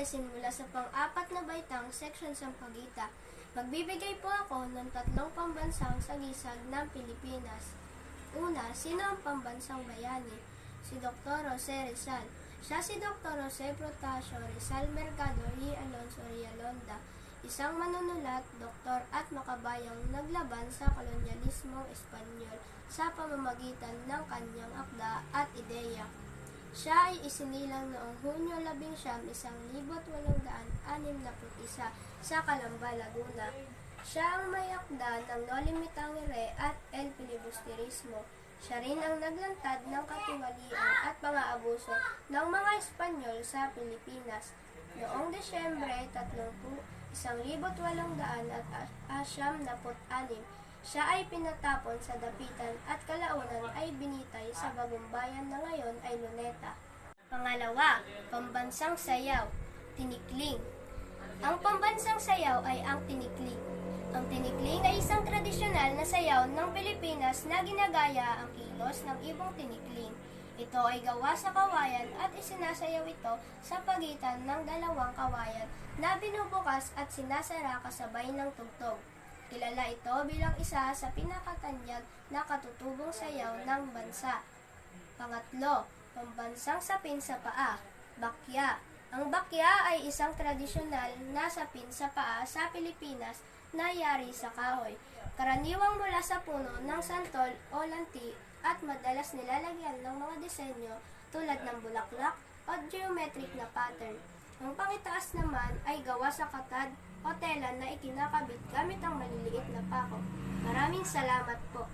lesson mula sa pang-apat na baitang section Sampaguita. Magbibigay po ako ng tatlong pambansang sagisag ng Pilipinas. Una, sino ang pambansang bayani? Si Dr. Jose Rizal. Siya si Dr. Jose Protasio Rizal Mercado y Alonso Rialonda, isang manunulat, doktor at makabayang naglaban sa kolonyalismong Espanyol sa pamamagitan ng kanyang akda at ideya. Siya ay isinilang noong Hunyo 11, 1861 sa Calamba, Laguna. Siya ang may akda ng No Limitangere at El Filibusterismo. Siya rin ang naglantad ng katiwalian at mga abuso ng mga Espanyol sa Pilipinas. Noong Desyembre 30, 1886, siya ay pinatapon sa dapitan at kalaunan ay binitay sa bagong bayan na ngayon ay Luneta. Pangalawa, pambansang sayaw, tinikling. Ang pambansang sayaw ay ang tinikling. Ang tinikling ay isang tradisyonal na sayaw ng Pilipinas na ginagaya ang kilos ng ibong tinikling. Ito ay gawa sa kawayan at isinasayaw ito sa pagitan ng dalawang kawayan na binubukas at sinasara kasabay ng tugtog. Kilala ito bilang isa sa pinakatanyag na katutubong sayaw ng bansa. Pangatlo, pambansang sapin sa paa, bakya. Ang bakya ay isang tradisyonal na sapin sa paa sa Pilipinas na yari sa kahoy. Karaniwang mula sa puno ng santol o lanti at madalas nilalagyan ng mga disenyo tulad ng bulaklak o geometric na pattern. Ang pangitaas naman ay gawa sa katad o tela na ikinakabit gamit ang maliliit na pako. Maraming salamat po.